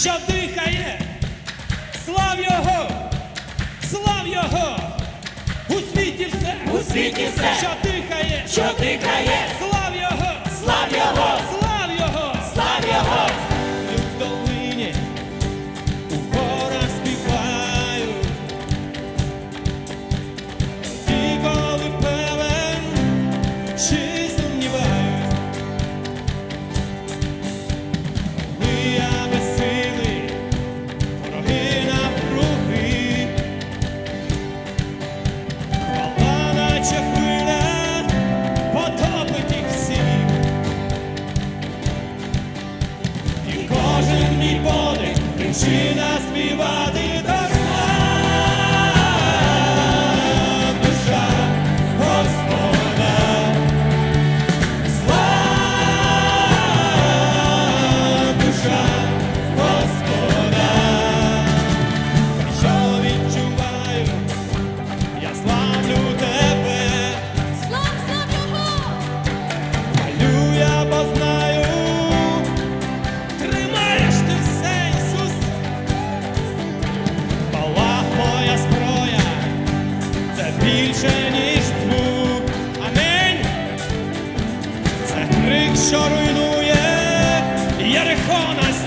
що дихає, слав його, слав його, у світі все, у світі все, що дихає, що дихає.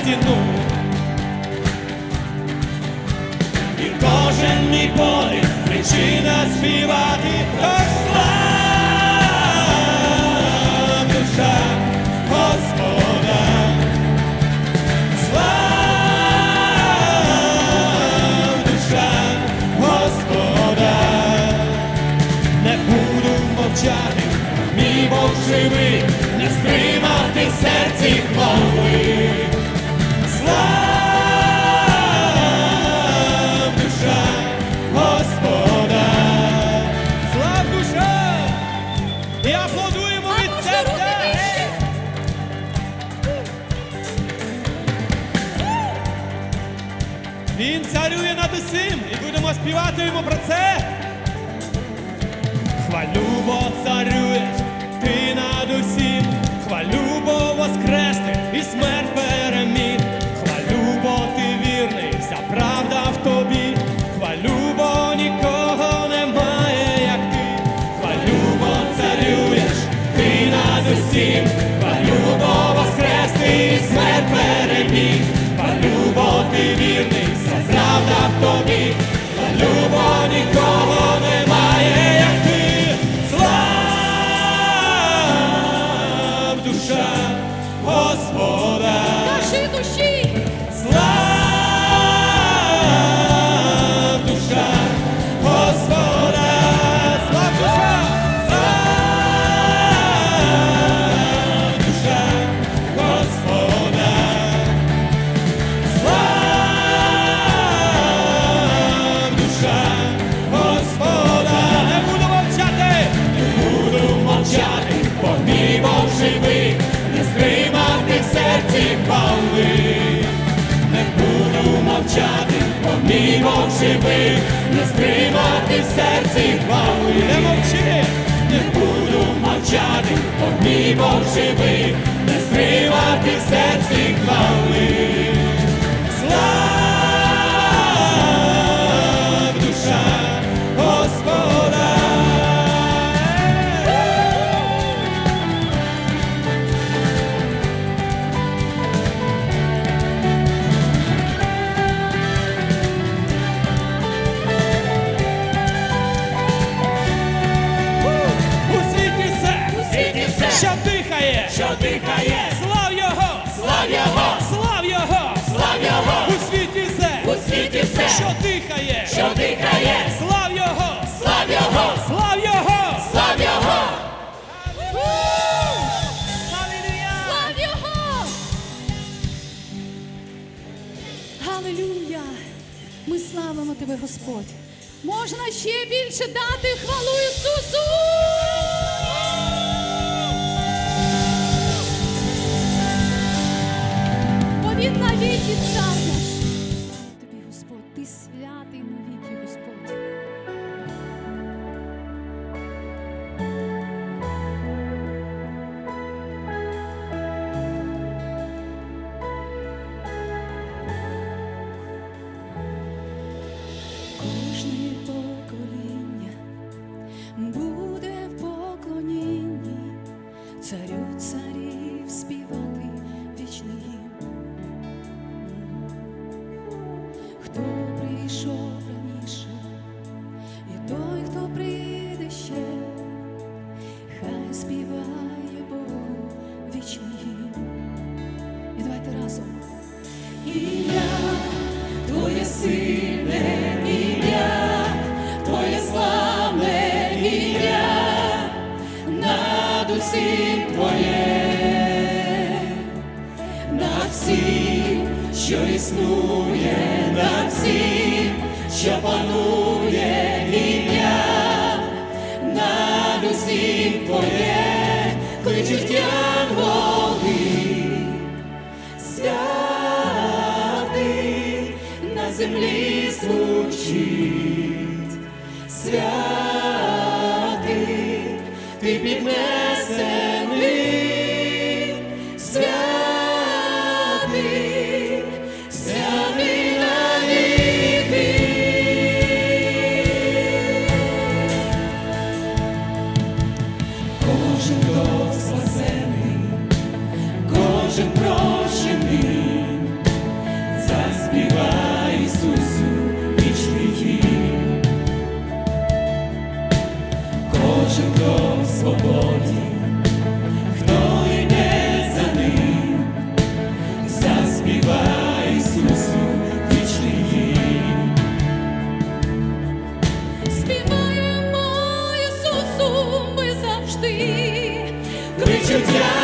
стіну, і кожен мій подих причина співати. хвалою не мовчи, не буду мовчати, бо мій Бог живий, не стривати в серці хвали. що дихає, що дихає, слав його, слав його, слав його, слав його. Слав його. Галилюя! Ми славимо тебе, Господь. Можна ще більше дати хвалу Ісусу. існує на всім, що панує ім'я, над усім твоє кличуть янголи, святий на землі звучить, святий ти під мене. Співаємо Ісусу ми завжди. Причуття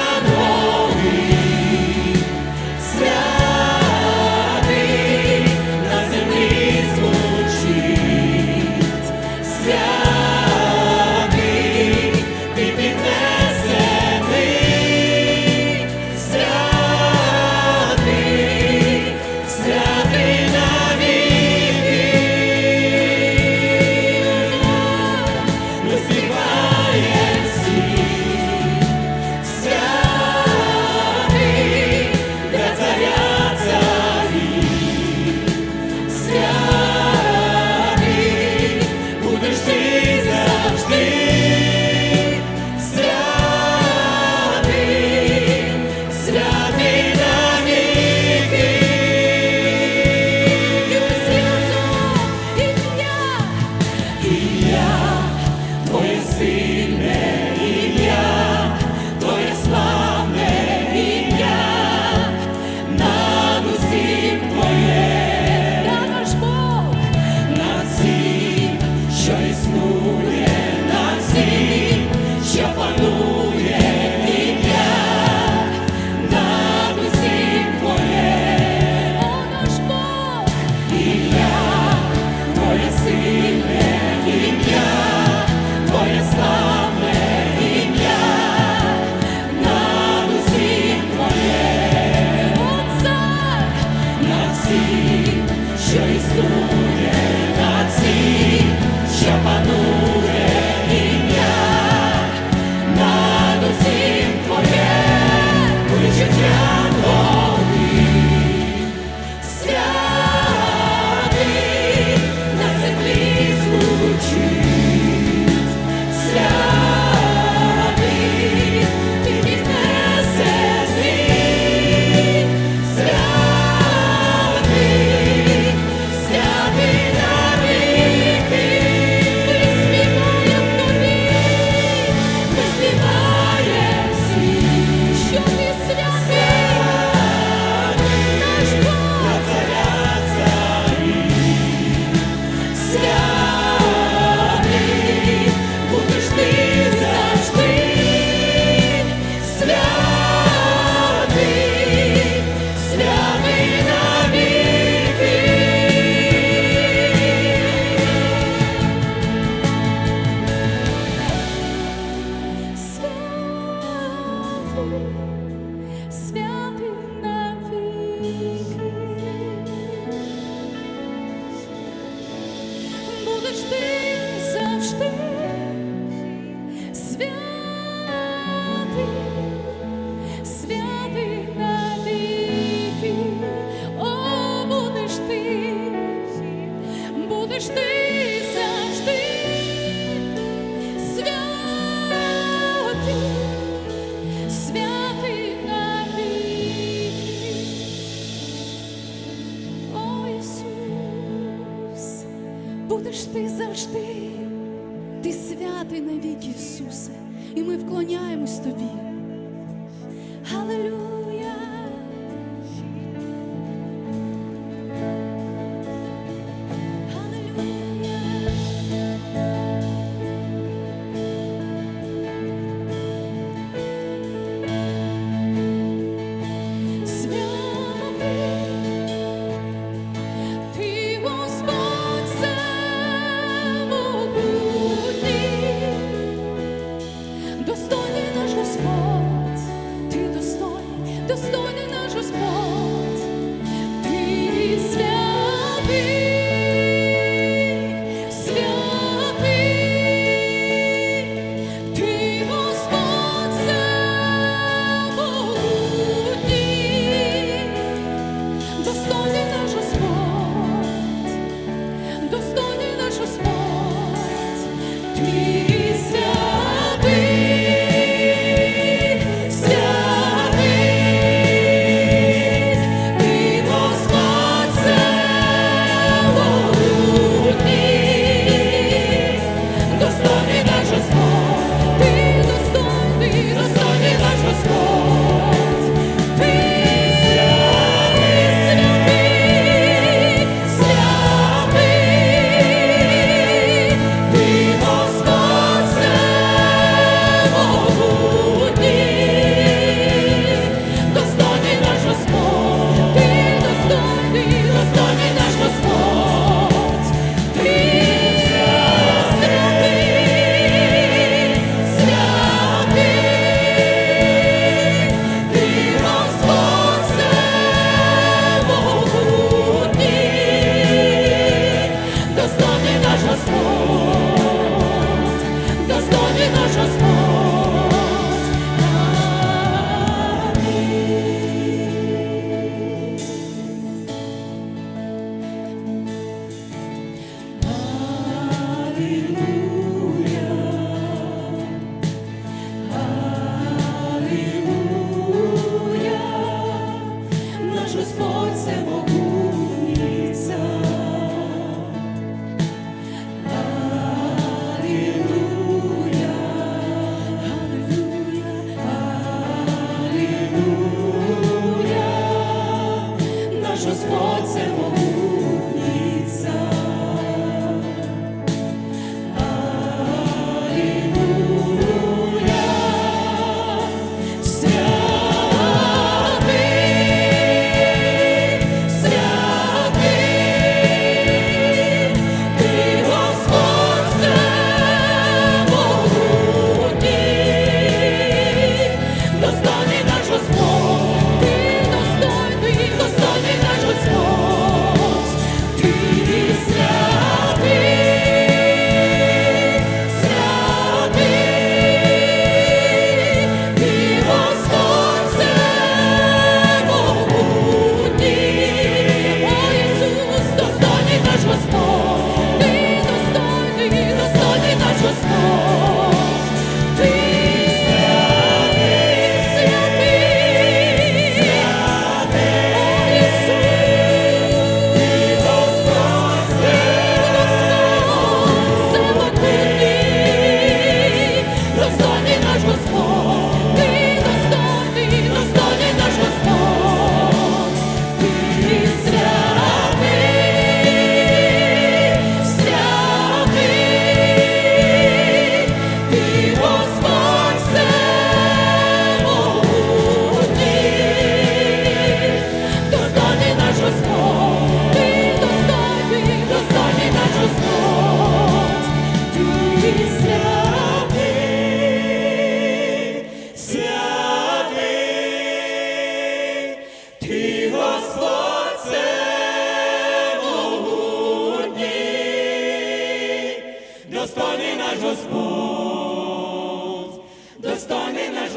Krishna.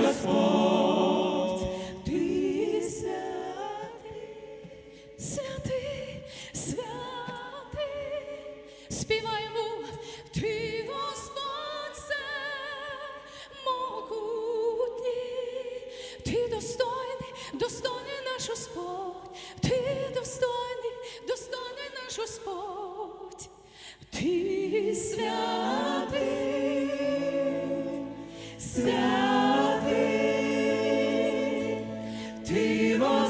Господь, Timo.